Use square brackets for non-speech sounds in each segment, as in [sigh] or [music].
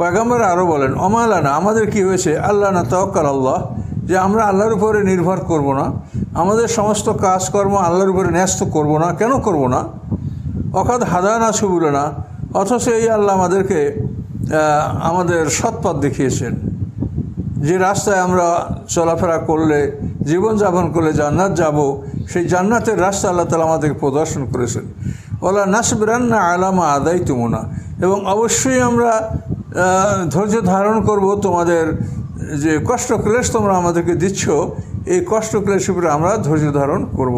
পয়গম্বর আরও বলেন, অমালানা, আমাদের কি হয়েছে? আল্লাহ না তওয়াক্কাল আল্লাহ, যে আমরা আল্লাহর উপরে নির্ভর করব না, আমাদের সমস্ত কাজকর্ম আল্লাহর উপরে ন্যস্ত করব না, কেন করব না? অকাদ হাদানা সুবুল না অথচ এই আল্লাহ আমাদেরকে আমাদের সৎপথ দেখিয়েছেন। যে রাস্তায় আমরা চলাফেরা করলে, জীবনযাপন করলে জান্নাত যাব, সেই জান্নাতের রাস্তা আল্লাহ তালা আমাদেরকে প্রদর্শন করেছেন। ওলা নাসবিরান্না আলামা আদায় তুমুনা এবং অবশ্যই আমরা ধৈর্য ধারণ করব তোমাদের যে কষ্ট ক্লেশ তোমরা আমাদেরকে দিচ্ছ, এই কষ্ট ক্লেশের উপরে আমরা ধৈর্য ধারণ করব।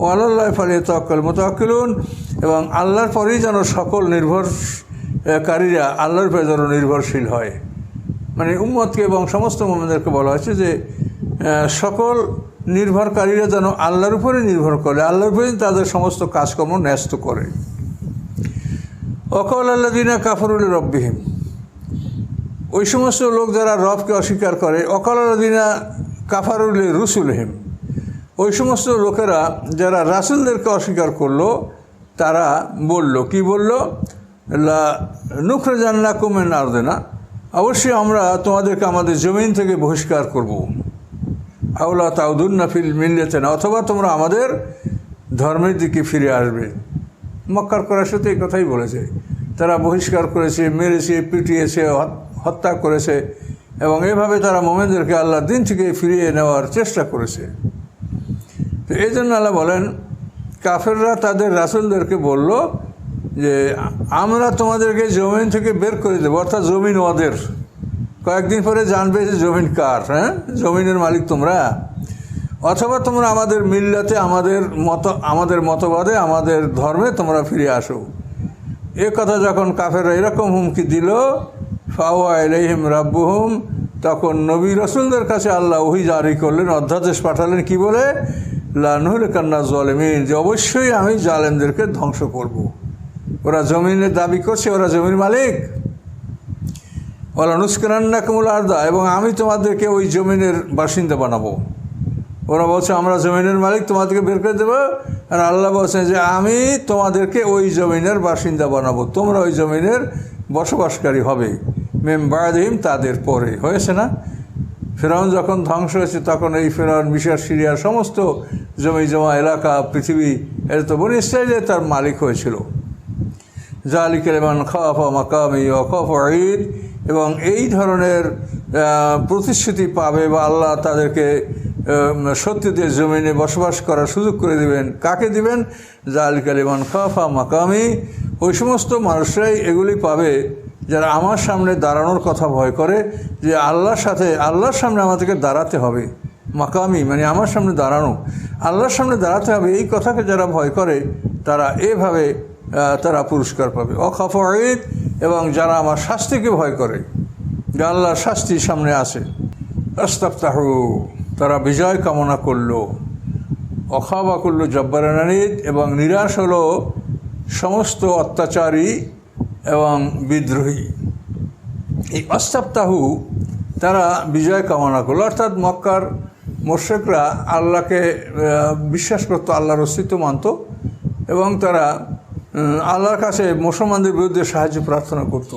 ও আল্লাহ ফলে তক্কল মোতাক্কিলুন এবং আল্লাহর পরেই যেন সকল নির্ভরকারীরা আল্লাহর উপরে যেন নির্ভরশীল হয়। মানে উম্মতকে এবং সমস্ত মোমেনদেরকে বলা হয়েছে যে সকল নির্ভরকারীরা যেন আল্লাহর উপরে নির্ভর করে, আল্লাহর উপরে তাদের সমস্ত কাজকর্ম ন্যস্ত করে। অকল আল্লাহ দিনা কাফরুল রব্বিহীম ওই সমস্ত লোক যারা রবকে অস্বীকার করে অকল আল্লাহ দিনা কাফারুল রুসুলহিম ওই সমস্ত লোকেরা যারা রাসুলদেরকে অস্বীকার করল, তারা বলল, কি বলল? লা নুখরে জান্না কুমেন আর্দেনা, অবশ্যই আমরা তোমাদেরকে আমাদের জমিন থেকে বহিষ্কার করব। আউলা তাউদুন্না ফিল মিল্লেতে না অথবা তোমরা আমাদের ধর্মের দিকে ফিরে আসবে। মক্কার করার সাথে এই কথাই বলেছে। তারা বহিষ্কার করেছে, মেরেছে, পিটিয়েছে হত্যা করেছে এবং এভাবে তারা মোমেনদেরকে আল্লাহ দিন থেকে ফিরিয়ে নেওয়ার চেষ্টা করেছে। তো এই জন্য আল্লাহ বলেন, কাফেররা তাদের রাসুলদেরকে বলল যে, আমরা তোমাদেরকে জমিন থেকে বের করে দেবো, অর্থাৎ জমিন ওদের। কয়েকদিন পরে জানবে যে জমিন কার হ্যাঁ? জমিনের মালিক তোমরা। অথবা তোমরা আমাদের মিল্লাতে, আমাদের মত, আমাদের মতবাদে, আমাদের ধর্মে তোমরা ফিরে আসো। এ কথা যখন কাফেররা এরকম হুমকি দিল ফাওয়া এলাইহিম রাব্বুহুম, তখন নবী রসুলদের কাছে আল্লাহ ওহি জারি করলেন, অধ্যাদেশ পাঠালেন কি বলে? লানুল কান্না জলেমিন, যে অবশ্যই আমি জালেমদেরকে ধ্বংস করব। ওরা জমিনের দাবি করছে, ওরা জমির মালিক। ওরা নুস্করান্না কমুল আর্দা, এবং আমি তোমাদেরকে ওই জমিনের বাসিন্দা বানাবো। ওরা বলছে, আমরা জমিনের মালিক, তোমাদেরকে বের করে দেবো। আর আল্লাহ বলছেন যে, আমি তোমাদেরকে ওই জমিনের বাসিন্দা বানাবো, তোমরা ওই জমিনের বসবাসকারী হবে। মেম বাদিম তাদের পরে। হয়েছে না? ফেরাউন যখন ধ্বংস হয়েছে, তখন এই ফেরাউন, মিশর, সিরিয়ার সমস্ত জমি জমা এলাকা, পৃথিবী এটা তো বনি ইসরায়েলের তার মালিক হয়েছিল। জালিকের মান খাফা মাকামি অখফ ঈদ এবং এই ধরনের প্রতিশ্রুতি পাবে বা আল্লাহ তাদেরকে সত্যদের জমিনে বসবাস করার সুযোগ করে দিবেন। কাকে দিবেন? জালিক আলিমান খাফা মাকামি। ওই সমস্ত মানুষরাই এগুলি পাবে। যারা আমার সামনে দাঁড়ানোর কথা ভয় করে যে আল্লাহর সাথে, আল্লাহর সামনে আমাদেরকে দাঁড়াতে হবে, মাকামি মানে আমার সামনে দাঁড়ানো, আল্লাহর সামনে দাঁড়াতে হবে, এই কথাকে যারা ভয় করে, তারা এভাবে তারা পুরস্কার পাবে। অখাফ ঈদ এবং যারা আমার শাস্তিকে ভয় করে, যে আল্লাহর শাস্তি সামনে আছে, আস্তাফতাহু, তারা বিজয় কামনা করল। অখাবা করল জব্বারানিদ এবং নিরাশ হলো সমস্ত অত্যাচারী এবং বিদ্রোহী। এই অস্তাপ্তাহু তারা বিজয় কামনা করল। অর্থাৎ মক্কার মোর্শেকরা আল্লাহকে বিশ্বাস করতো, আল্লাহর অস্তিত্ব মানত এবং তারা আল্লাহর কাছে মুসলমানদের বিরুদ্ধে সাহায্য প্রার্থনা করত।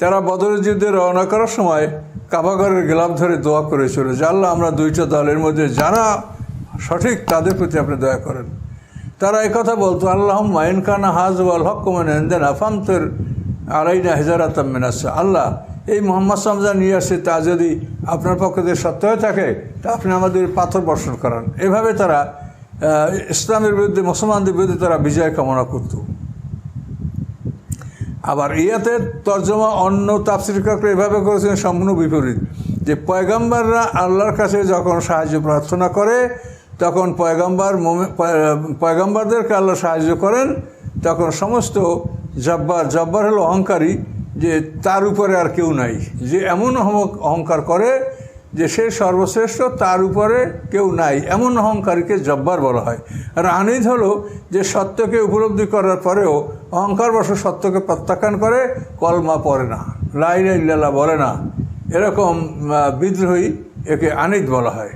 তারা বদরের যুদ্ধে রওনা করার সময় কাবাগরের গেলাম ধরে দোয়া করেছিল যে আল্লাহ আমরা দুইটা দলের মধ্যে যারা সঠিক তাদের প্রতি আপনি দয়া করেন। তারা একথা বলতো আল্লাহ মাইন কানা হাজ ওয়াল হক কমেন দেন আফান্তর আড়াইনা হেজারাত মেনাসা আল্লাহ, এই মোহাম্মদ সামজা নিয়ে আসছে, তা যদি আপনার পক্ষ থেকে সত্য হয়ে থাকে, তা আপনি আমাদের পাথর বর্ষণ করান। এভাবে তারা ইসলামের বিরুদ্ধে, মুসলমানদের বিরুদ্ধে তারা বিজয় কামনা করত। আবার ইয়াতে তর্জমা অন্য তাফসিরকারকে এভাবে করেছেন, সম্পূর্ণ বিপরীত, যে পয়গাম্বাররা আল্লাহর কাছে যখন সাহায্য প্রার্থনা করে তখন পয়গাম্বার পয়গাম্বারদেরকে আল্লাহ সাহায্য করেন, তখন সমস্ত জব্বার জব্বার হলো অহংকারী, যে তার উপরে আর কেউ নাই। যে এমন অহংকার করে যে সে সর্বশ্রেষ্ঠ, তার উপরে কেউ নাই। এমন অহংকারীকে জব্বার বলা হয়। আর আনিদ হলো যে সত্যকে উপলব্ধি করার পরেও অহংকার বশ সত্যকে প্রত্যাখ্যান করে, কলমা পড়ে না লাইলা ইল্লাল্লাহ বলে না। এরকম বিদ্রোহী একে আনিদ বলা হয়।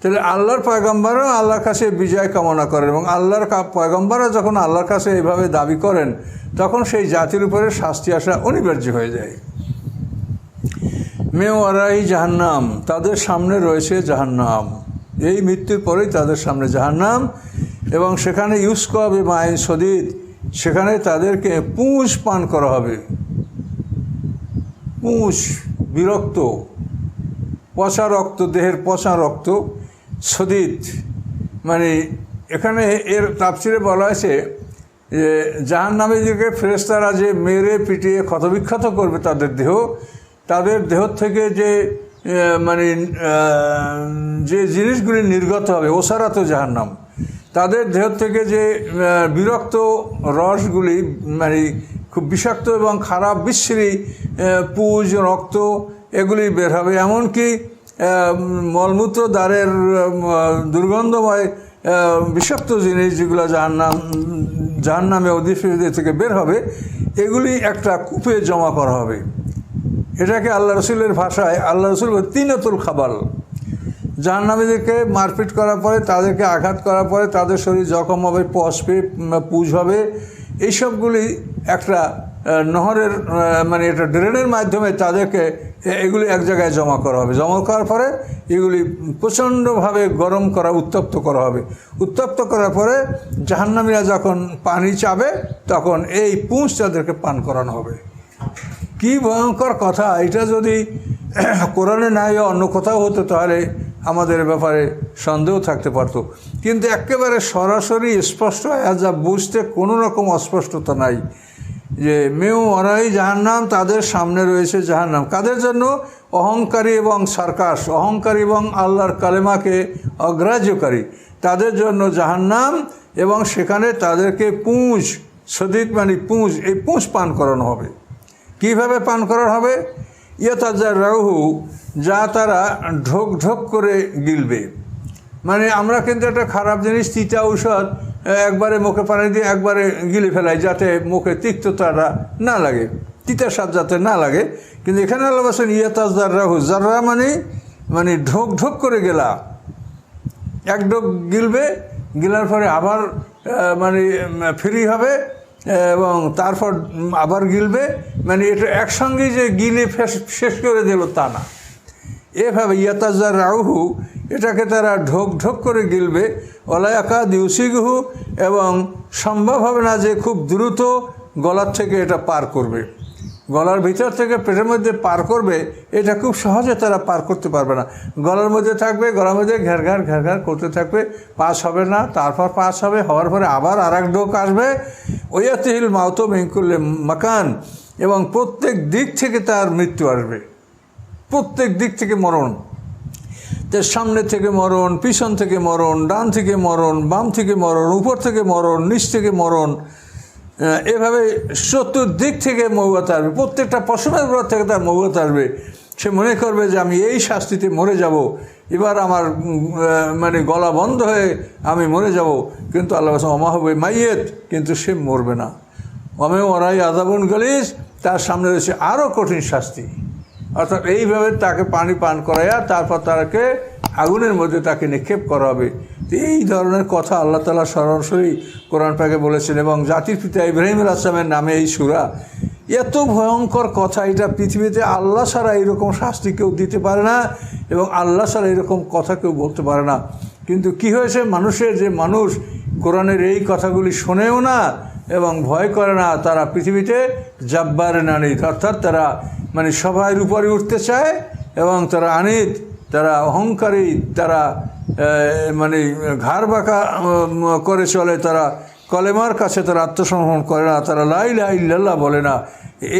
তাহলে আল্লাহর পয়গম্বরও আল্লাহর কাছে বিজয় কামনা করেন এবং আল্লাহর পয়গম্বররা যখন আল্লাহর কাছে এইভাবে দাবি করেন, তখন সেই জাতির উপরে শাস্তি আসা অনিবার্য হয়ে যায়। মেও আরাই জাহান্নাম, তাদের সামনে রয়েছে জাহান্নাম। এই মৃত্যুর পরেই তাদের সামনে জাহান্নাম এবং সেখানে ইউজ হবে মাইন সদিদ সেখানে তাদেরকে পুঁজ পান করা হবে। পুঁজ, বিরক্ত, পচা রক্ত, দেহের পচা রক্ত সদিত। মানে এখানে এর তাপসিরে বলা আছে যে জাহান নামে দিকে ফেরেস্তারা যে মেরে, পিটিয়ে, ক্ষতবিক্ষত করবে তাদের দেহ তাদের দেহ থেকে যে মানে যে জিনিসগুলি নির্গত হবে ওসারা তো জাহান্নাম, তাদের দেহ থেকে যে বিরক্ত রসগুলি মানে খুব বিষাক্ত এবং খারাপ বিশ্রী পুজ, রক্ত, এগুলি বের হবে। এমনকি মলমূত্র দ্বারের দুর্গন্ধময় বিষাক্ত জিনিস যেগুলো যার নাম, যার নামে অধিষ্ঠিত থেকে বের হবে, এগুলি একটা কূপে জমা করা হবে। এটাকে আল্লাহ রসুলের ভাষায় আল্লাহ রসুল তিনতুল খাবাল। জাহান্নামীদেরকে মারপিট করার পরে, তাদেরকে আঘাত করার পরে, তাদের শরীর জখম হবে পসবে পুজ হবে। এইসবগুলি একটা নহরের মানে এটা ড্রেনের মাধ্যমে তাদেরকে এগুলি এক জায়গায় জমা করা হবে। জমা করার পরে এগুলি প্রচণ্ডভাবে গরম করা, উত্তপ্ত করা হবে। উত্তপ্ত করার পরে জাহান্নামীরা যখন পানি চাবে, তখন এই পুঁজ তাদেরকে পান করানো হবে। কি ভয়ঙ্কর কথা! এটা যদি [clears throat] কোরআনে নাই অন্য কোথাও হতো, তাহলে আমাদের ব্যাপারে সন্দেহ থাকতে পারতো। কিন্তু একেবারে সরাসরি স্পষ্ট যা বুঝতে কোনো রকম অস্পষ্টতা নাই। যে মেউ অনাই জাহান্নাম, তাদের সামনে রয়েছে জাহান্নাম। কাদের জন্য? অহংকারী এবং সার্কাস। অহংকারী এবং আল্লাহর কালেমাকে অগ্রাহ্যকারী। তাদের জন্য জাহান্নাম এবং সেখানে তাদেরকে পুঁজ, সদিত মানে পুঁজ, এই পুঁজ পান করানো হবে। কীভাবে পান করার হবে? ইয়তাজার রাহু যা তারা ঢোক ঢোক করে গিলবে। মানে আমরা কিন্তু একটা খারাপ জিনিস, তিতা ঔষধ একবারে মুখে পানি দিয়ে একবারে গিলে ফেলাই যাতে মুখে তিক্ততাটা না লাগে তিতা স্বাদ যাতে না লাগে। কিন্তু এখানে আল্লাহ বলছেন ইয়তাজার রাহু জাররা মানে মানে ঢোক ঢোক করে গেলা। এক ডোক গিলবে, গিলার পরে আবার মানে ফ্রি হবে, এবং তারপর আবার গিলবে। মানে এটা একসঙ্গে যে গিলে শেষ করে দেব তা না। এভাবে ইয়াতাজার রাউহু এটাকে তারা ঢোক ঢোক করে গিলবে। অলায়াকা দিউসিগুহু এবং সম্ভব হবে না যে খুব দ্রুত গলার থেকে এটা পার করবে। গলার ভিতর থেকে পেটের মধ্যে পার করবে, এটা খুব সহজে তারা পার করতে পারবে না। গলার মধ্যে থাকবে, গলার মধ্যে ঘ্যার ঘ্যার ঘ্যার ঘ্যার করতে থাকবে, পাস হবে না, তারপর পাস হবে, হওয়ার পরে আবার আর এক ডোক আসবে। ওয়াতিহিল মাউতো মেঙ্কুল্লে মাকান এবং প্রত্যেক দিক থেকে তার মৃত্যু আসবে। প্রত্যেক দিক থেকে মরণ। তার সামনে থেকে মরণ, পিছন থেকে মরণ, ডান থেকে মরণ, বাম থেকে মরণ, উপর থেকে মরণ, নিচ থেকে মরণ এভাবে চতুর্দিক থেকে মৌয়াত আসবে। প্রত্যেকটা পশমের উপর থেকে তার মৌয়াত আসবে। সে মনে করবে যে আমি এই শাস্তিতে মরে যাব। এবার আমার মানে গলা বন্ধ হয়ে আমি মরে যাব। কিন্তু আল্লাহ অমা হবে মাইয়েত। কিন্তু সে মরবে না। অমে ওরাই আদাবন গলিস তার সামনে রয়েছে আরও কঠিন শাস্তি। অর্থাৎ এইভাবে তাকে পানি পান করাইয়া তারপর তাকে আগুনের মধ্যে তাকে নিক্ষেপ করা হবে। এই ধরনের কথা আল্লাহ তালা সরাসরি কোরআন পাকে বলেছেন এবং জাতির পিতা ইব্রাহিম আসলামের নামে এই সুরা। এত ভয়ঙ্কর কথা, এটা পৃথিবীতে আল্লাহ ছাড়া এরকম শাস্তি কেউ দিতে পারে না এবং আল্লাহ ছাড়া এরকম কথা কেউ বলতে পারে না। কিন্তু কি হয়েছে? মানুষের যে মানুষ কোরআনের এই কথাগুলি শোনেও না এবং ভয় করে না, তারা পৃথিবীতে জাব্বার নানিত অর্থাৎ তারা মানে সবাই উপরে উঠতে চায় এবং তারা আনিত, তারা অহংকারী, তারা মানে ঘাড় বাঁকা করে চলে, তারা কলেমার কাছে তারা আত্মসমর্পণ করে না, তারা লাই লাই ইল্লাল্লাহ বলে না।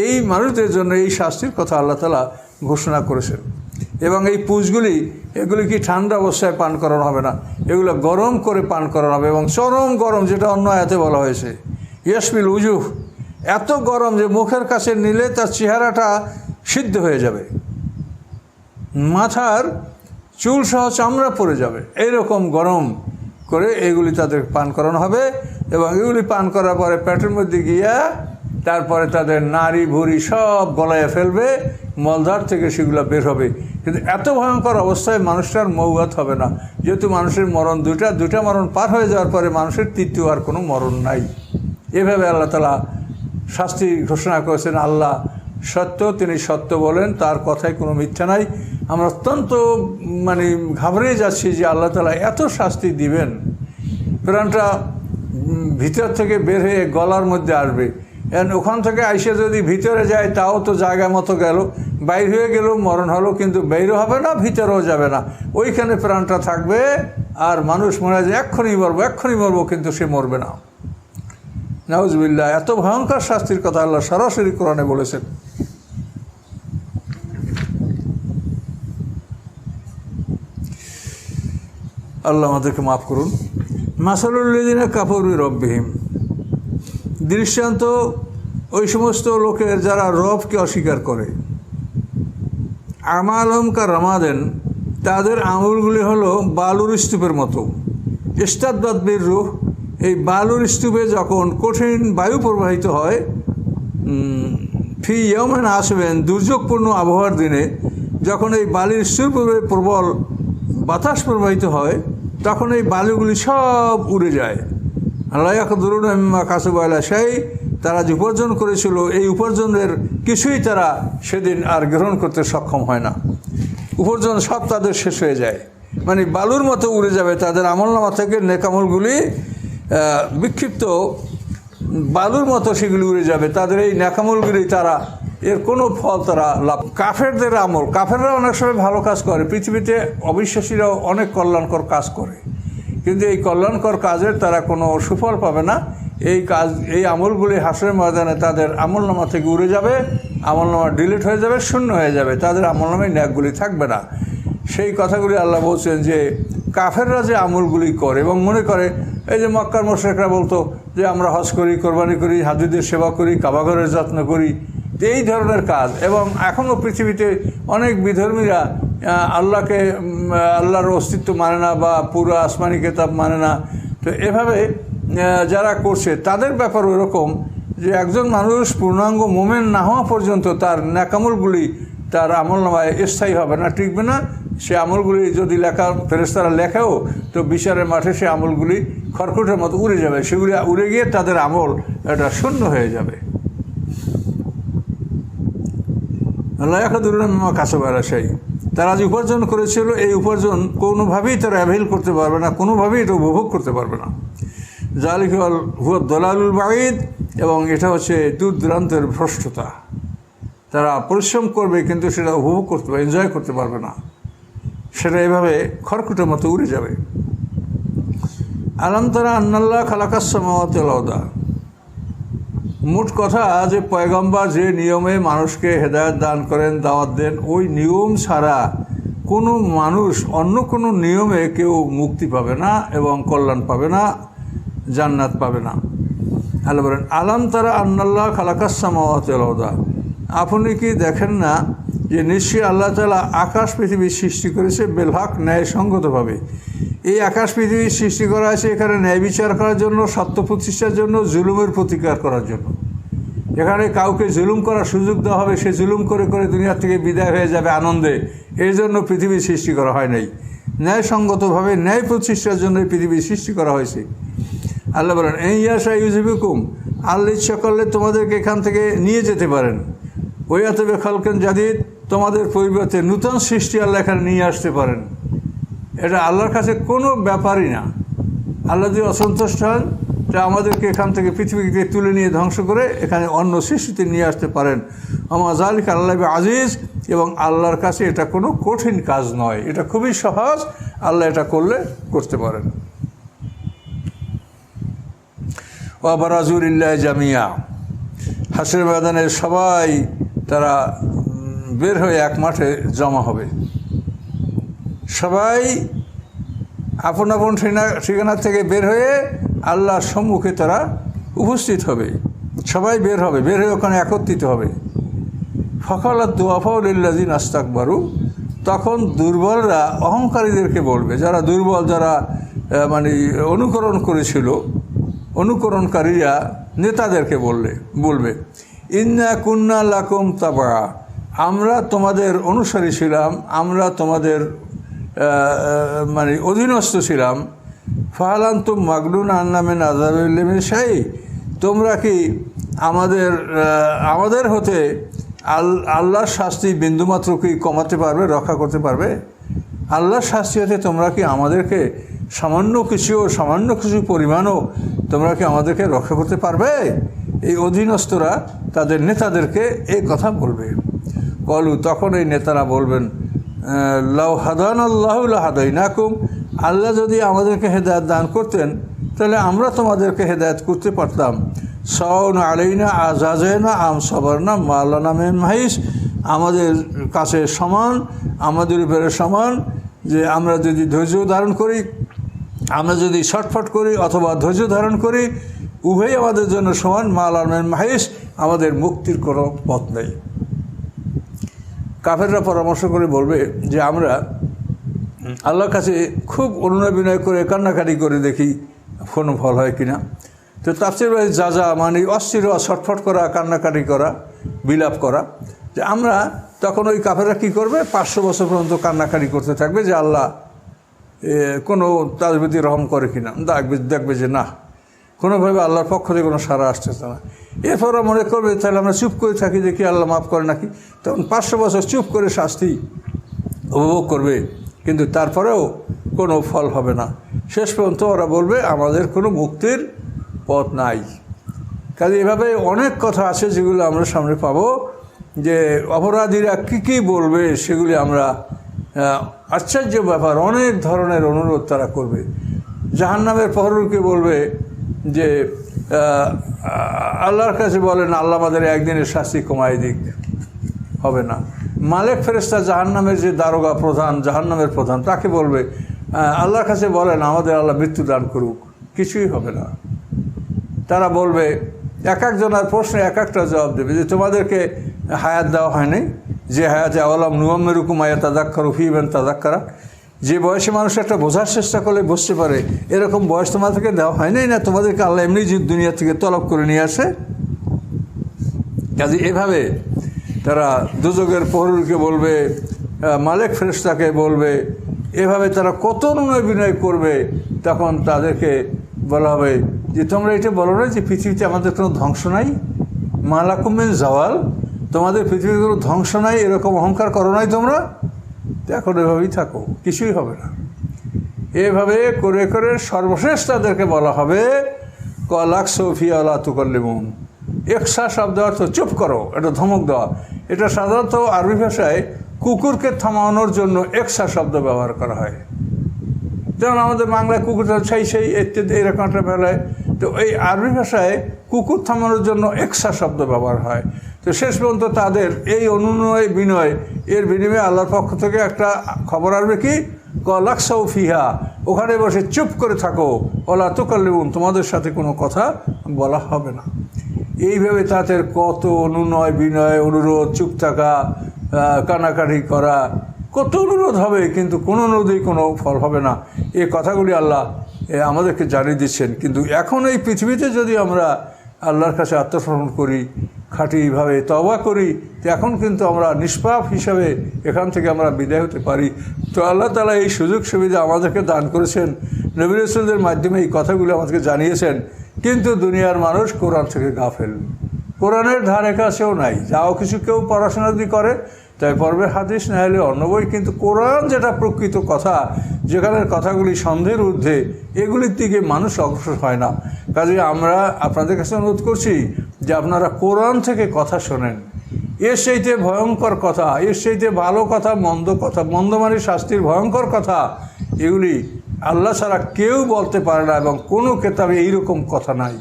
এই মানুষদের জন্য এই শাস্তির কথা আল্লাহ তালা ঘোষণা করেছেন। এবং এই পুজগুলি, এগুলি কি ঠান্ডা অবস্থায় পান করানো হবে না? এগুলো গরম করে পান করানো হবে এবং চরম গরম, যেটা অন্য আয়াতে বলা হয়েছে। ইয়াসমিল উজুহ এত গরম যে মুখের কাছে নিলে তার চেহারাটা সিদ্ধ হয়ে যাবে। মাথার চুল সহ চামড়া পড়ে যাবে। এইরকম গরম করে এগুলি তাদের পান করানো হবে এবং এগুলি পান করার পরে পেটের মধ্যে গিয়া তারপরে তাদের নারী ভুড়ি সব গলায় ফেলবে মলদার থেকে সেগুলো বের হবে। কিন্তু এত ভয়ঙ্কর অবস্থায় মানুষটার মৌয়াত হবে না। যেহেতু মানুষের মরণ দুটা দুটা মরণ পার হয়ে যাওয়ার পরে মানুষের তৃতীয় আর কোনো মরণ নাই। এভাবে আল্লাহ তালা শাস্তি ঘোষণা করেছেন আল্লাহ সত্য, তিনি সত্য বলেন, তার কথায় কোনো মিথ্যা নাই। আমরা অত্যন্ত মানে ঘাবড়ে যাচ্ছি যে আল্লাহ তালা এত শাস্তি দিবেন। প্রাণটা ভিতর থেকে বের হয়ে গলার মধ্যে আসবে। ওখান থেকে আইসে যদি ভিতরে যায়, তাও তো জায়গা মতো গেল। বাইর হয়ে গেল, মরণ হলো, কিন্তু বেরও হবে না, ভিতরেও যাবে না। ওইখানে প্রাণটা থাকবে, আর মানুষ মনে হয় যে এক্ষুনি মরবো এক্ষুনি মরবো, কিন্তু সে মরবে না। নাউজবিল্লাহ, এত ভয়ঙ্কর শাস্তির কথা আল্লাহ সরাসরি কোরআনে বলেছেন। আল্লাহ আমাদেরকে মাফ করুন। মাসালুল্লিদিনা কাপুরি রব্বিহীম। দৃষ্টান্ত ওই সমস্ত লোকের যারা রবকে অস্বীকার করে। আমালম কা রামাদেন, তাদের আঙুলগুলি হলো বালুর স্তূপের মতো। ইস্তাদবাদ বীর রূপ এই বালুর স্তূপে যখন কঠিন বায়ু প্রবাহিত হয় ফি ইয়মেন আসবেন দুর্যোগপূর্ণ আবহাওয়ার দিনে, যখন এই বালির স্তূপে প্রবল বাতাস প্রবাহিত হয়, তখন এই বালুগুলি সব উড়ে যায়। আল্লাহ দরুন কাসুবাইলা সেই তারা যে উপার্জন করেছিল, এই উপার্জনের কিছুই তারা সেদিন আর গ্রহণ করতে সক্ষম হয় না। উপার্জন সব তাদের শেষ হয়ে যায়। মানে বালুর মতো উড়ে যাবে তাদের আমলনামা থেকে নেকামলগুলি বিক্ষিপ্ত বালুর মতো সেগুলি উড়ে যাবে। তাদের এই ন্যাকামলগুলি তারা, এর কোনো ফল তারা লাভ কাফেরদের আমল। কাফেররা অনেক সময় ভালো কাজ করে। পৃথিবীতে অবিশ্বাসীরাও অনেক কল্যাণকর কাজ করে। কিন্তু এই কল্যাণকর কাজের তারা কোনো সুফল পাবে না। এই কাজ এই আমলগুলি হাসরের ময়দানে তাদের আমলনামা থেকে উড়ে যাবে, আমলনামা ডিলিট হয়ে যাবে, শূন্য হয়ে যাবে। তাদের আমলনামায় ন্যাকগুলি থাকবে না। সেই কথাগুলি আল্লাহ বলছেন যে, কাফেররা যে আমলগুলি করে এবং মনে করে এই যে মক্কার মোশেকরা বলতো যে আমরা হজ করি, কোরবানি করি, হাজিদের সেবা করি কাবাঘরের যত্ন করি এই ধরনের কাজ। এবং এখনও পৃথিবীতে অনেক বিধর্মীরা আল্লাহকে আল্লাহর অস্তিত্ব মানে না বা পুরো আসমানি কেতাব মানে না। তো এভাবে যারা করছে, তাদের ব্যাপার ওরকম যে একজন মানুষ পূর্ণাঙ্গ মোমেন না হওয়া পর্যন্ত তার ন্যাকামলগুলি তার আমল নামায় স্থায়ী হবে না, টিকবে না। সে আমলগুলি যদি লেখা ফেরেস্তারা লেখাও, তো বিচারের মাঠে সে আমলগুলি খড়কুটের মতো উড়ে যাবে। সেগুলি উড়ে গিয়ে তাদের আমল এটা শূন্য হয়ে যাবে। আল্লাহ একাদুল্লাহ কাছাবারা সেই তারা যে উপার্জন করেছিল, এই উপার্জন কোনোভাবেই তারা অ্যাভেল করতে পারবে না, কোনোভাবেই এটা উপভোগ করতে পারবে না। জালিকাল হুয়া দলালুল বাঈদ, এবং এটা হচ্ছে দূর দূরান্তের ভ্রষ্টতা। তারা পরিশ্রম করবে, কিন্তু সেটা উপভোগ করতে পারবে এনজয় করতে পারবে না। সেটা এভাবে খড়কুটের মতো উড়ে যাবে। আলাম তারা আন্নাল্লাহ খালাকাস সামাওয়াত মোট কথা যে পয়গম্বা যে নিয়মে মানুষকে হেদায়ত দান করেন, দাওয়াত দেন, ওই নিয়ম ছাড়া কোনো মানুষ অন্য কোনো নিয়মে কেউ মুক্তি পাবে না এবং কল্যাণ পাবে না, জান্নাত পাবে না। আল্লাহ বলেন আলাম তারা আন্নাল্লাহ খালাকাস সামাওয়াতা আপনি কি দেখেন না যে নিশ্চয়ই আল্লাহ তালা আকাশ পৃথিবী সৃষ্টি করেছে বেলহাক ন্যায়সঙ্গতভাবে? এই আকাশ পৃথিবীর সৃষ্টি করা হয়েছে এখানে ন্যায় বিচার করার জন্য, সত্য প্রতিষ্ঠার জন্য, জুলুমের প্রতিকার করার জন্য। এখানে কাউকে জুলুম করার সুযোগ দেওয়া হবে, সে জুলুম করে করে দুনিয়া থেকে বিদায় হয়ে যাবে আনন্দে। এই জন্য পৃথিবী সৃষ্টি করা হয় নাই। ন্যায়সঙ্গতভাবে ন্যায় প্রতিষ্ঠার জন্য পৃথিবী সৃষ্টি করা হয়েছে। আল্লাহ বলেন এই ইয়াসা ইউজিবিকুম আল্লাহ ইচ্ছা করলে তোমাদেরকে এখান থেকে নিয়ে যেতে পারেন। ওই আতবে খালকেন জাদিদ, তোমাদের পরিবর্তে নূতন সৃষ্টি আল্লাহ এখানে নিয়ে আসতে পারেন। এটা আল্লাহর কাছে কোনো ব্যাপারই না। আল্লাহ যদি অসন্তুষ্ট হন, তা আমাদেরকে এখান থেকে পৃথিবীকে তুলে নিয়ে ধ্বংস করে এখানে অন্য সৃষ্টিতে নিয়ে আসতে পারেন। আমার জালিক আল্লাহ আজিজ, এবং আল্লাহর কাছে এটা কোনো কঠিন কাজ নয়। এটা খুবই সহজ। আল্লাহ এটা করলে করতে পারেন। ও আবার আজুরিল্লাহ জামিয়া। হাসের ময়দানে সবাই তারা বের হয়ে এক মাঠে জমা হবে। সবাই আপন আপন ঠিকানা থেকে বের হয়ে আল্লাহর সম্মুখে তারা উপস্থিত হবে। সবাই বের হবে, বের হয়ে ওখানে একত্রিত হবে। ফখলাত দোয়াফাউলিল্লাদিন আস্তাক বারু তখন দুর্বলরা অহংকারীদেরকে বলবে, যারা দুর্বল, যারা মানে অনুকরণ করেছিল, অনুকরণকারীরা নেতাদেরকে বললে, বলবে ইন্না কুন্না লাকুম তাবা আমরা তোমাদের অনুসারী ছিলাম, আমরা তোমাদের মানে অধীনস্থ ছিলাম। ফাহালান্তুম মাগলুন আন্নামেন আজাবিল্লিমের শাহী তোমরা কি আমাদের আমাদের হতে আল, আল্লাহর শাস্তি বিন্দুমাত্র কি কমাতে পারবে, রক্ষা করতে পারবে? আল্লাহর শাস্তি হতে তোমরা কি আমাদেরকে সামান্য কিছু সামান্য কিছু পরিমাণও তোমরা কি আমাদেরকে রক্ষা করতে পারবে? এই অধীনস্থরা তাদের নেতাদেরকে এই কথা বলবে। কলু, তখন এই নেতারা বলবেন লাউ হাদান আল্লাহ হাদাই নাকুম আল্লাহ যদি আমাদেরকে হেদায়ত দান করতেন, তাহলে আমরা তোমাদেরকে হেদায়ত করতে পারতাম। সন আলাইনা আজাজেনা আম সবরনা মাল্লানা মেন মাহিস আমাদের কাছে সমান, আমাদের উপরে সমান, যে আমরা যদি ধৈর্য ধারণ করি, আমরা যদি ছটফট করি অথবা ধৈর্য ধারণ করি উভয়ই আমাদের জন্য সমান, মাল আলমেন মাহিস আমাদের মুক্তির কোনো পথ নেই। কাফেররা পরামর্শ করে বলবে যে আমরা আল্লাহর কাছে খুব অনুনয় বিনয় করে কান্নাকাটি করে দেখি কোনো ফল হয় কি না তো তাফসির ভাই যা যা মানে অস্থির ছটফট করা, কান্নাকাটি করা, বিলাপ করা, যে আমরা তখন ওই কাফেররা কী করবে? পাঁচশো বছর পর্যন্ত কান্নাকাটি করতে থাকবে যে আল্লাহ কোনো প্রতি রহম করে কিনা। দেখবে দেখবে যে না কোনোভাবে আল্লাহর পক্ষ থেকে কোনো সারা আসতেছে না। এরপর মনে করবে, তাহলে আমরা চুপ করে থাকি, দেখি আল্লাহ মাফ করে নাকি। তখন পাঁচশো বছর চুপ করে শাস্তি উপভোগ করবে, কিন্তু তারপরেও কোনো ফল হবে না। শেষ পর্যন্ত ওরা বলবে, আমাদের কোনো মুক্তির পথ নাই। কাজে এভাবে অনেক কথা আছে যেগুলো আমরা সামনে পাবো, যে অপরাধীরা কী কী বলবে সেগুলি আমরা আশ্চর্য ব্যাপার, অনেক ধরনের অনুরোধ তারা করবে। জাহান্নামের প্রহরুলকে বলবে যে আল্লাহর কাছে বলেন, আল্লাহ আমাদের একদিনের শাস্তি কমাই দিক, হবে না। মালেক ফেরেস্তা জাহান্নামের যে দারোগা প্রধান, জাহান্নামের প্রধান, তাকে বলবে আল্লাহর কাছে বলেন, আমাদের আল্লাহ মৃত্যু দান করুক, কিছুই হবে না। তারা বলবে, এক একজনের প্রশ্নে এক একটা জবাব দেবে যে, তোমাদেরকে হায়াত দেওয়া হয়নি? যে হায়াতে আওয়ালাম নুয়ামের হুকুম আয়া তাদাক্কার ফিবেন তাদাক্কারা। যে বয়সে মানুষ একটা বোঝার চেষ্টা করলে বুঝতে পারে, এরকম বয়স তোমাদেরকে দেওয়া হয় নাই না, তোমাদেরকে আল্লাহ এমনি দুনিয়া থেকে তলব করে নিয়ে আসে? কাজে এভাবে তারা দুযোগের প্রহরুলকে বলবে মালেক ফেরেস্তাকে বলবে, এভাবে তারা কত অনুনয় বিনয় করবে, তখন তাদেরকে বলা হবে যে, তোমরা এটা বলো না যে পৃথিবীতে আমাদের কোনো ধ্বংস নাই? মালাকুমেন জাওয়াল, তোমাদের পৃথিবীতে কোনো ধ্বংস নাই? এরকম অহংকার করো নাই তোমরা? তো এখন এভাবেই থাকো, কিছুই হবে না। এভাবে করে করে সর্বশেষ তাদেরকে বলা হবে, কলাক সৌফিয়া আল্লাহ তুকল্লিমুন। একসা শব্দ অর্থ চুপ করো, এটা ধমক দেওয়া। এটা সাধারণত আরবি ভাষায় কুকুরকে থামানোর জন্য একসা শব্দ ব্যবহার করা হয়। যেমন আমাদের বাংলায় কুকুর সেই সেই ইত্যাদি এরকম একটা বেলায় তো এই আরবি ভাষায় কুকুর থামানোর জন্য একসা শব্দ ব্যবহার হয়। তো শেষ পর্যন্ত তাদের এই অনুনয়, বিনয়, এর বিনিময়ে আল্লাহর পক্ষ থেকে একটা খবর আসবে কি? কলাকসাউ ফিহা ওখানে বসে চুপ করে থাকো। ওলা তুকাল্লিবুন তোমাদের সাথে কোনো কথা বলা হবে না। এইভাবে তাদের কত অনুনয়, বিনয়, অনুরোধ, চুপ থাকা কানাকাটি করা, কত অনুরোধ হবে, কিন্তু কোনো অনুরোধেই কোনো ফল হবে না। এই কথাগুলি আল্লাহ আমাদেরকে জানিয়ে দিচ্ছেন। কিন্তু এখন এই পৃথিবীতে যদি আমরা আল্লাহর কাছে আত্মসমর্পণ করি খাঁটিভাবে তবা করি, তো এখন কিন্তু আমরা নিষ্পাপ হিসাবে এখান থেকে আমরা বিদায় হতে পারি। তো আল্লাহ তালা এই সুযোগ সুবিধা আমাদেরকে দান করেছেন। নবীর ইসলামদের মাধ্যমে এই কথাগুলো আমাদেরকে জানিয়েছেন, কিন্তু দুনিয়ার মানুষ কোরআন থেকে গাফেল। কোরআনের ধারে কাছেও নাই, যাও কিছু কেউ পড়াশোনা যদি করে তাই পর্বে হাদিস না হলে অন্য বই কিন্তু কোরআন যেটা প্রকৃত কথা, যেখানের কথাগুলি সন্দেহের ঊর্ধ্বে, এগুলির দিকে মানুষ অগ্রসর হয় না। কাজে আমরা আপনাদের কাছে অনুরোধ করছি যে আপনারা কোরআন থেকে কথা শোনেন। এর সেইতে ভয়ঙ্কর কথা, এর সেইতে ভালো কথা, মন্দ কথা মন্দ মানে শাস্তির ভয়ঙ্কর কথা, এগুলি আল্লাহ ছাড়া কেউ বলতে পারে না এবং কোনো কেতাবে এইরকম কথা নাই,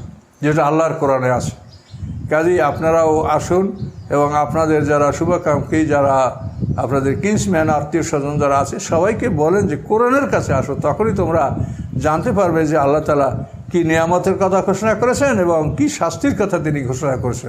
যেটা আল্লাহর কোরআনে আছে। কাজেই আপনারাও আসুন এবং আপনাদের যারা শুভাকাঙ্ক্ষী, যারা আপনাদের কিংসম্যান, আত্মীয় স্বজন যারা আছে, সবাইকে বলেন যে কোরআনের কাছে আসো, তখনই তোমরা জানতে পারবে যে আল্লাহ তালা কি নিয়ামতের কথা ঘোষণা করেছেন এবং কি শাস্তির কথা তিনি ঘোষণা করেছেন।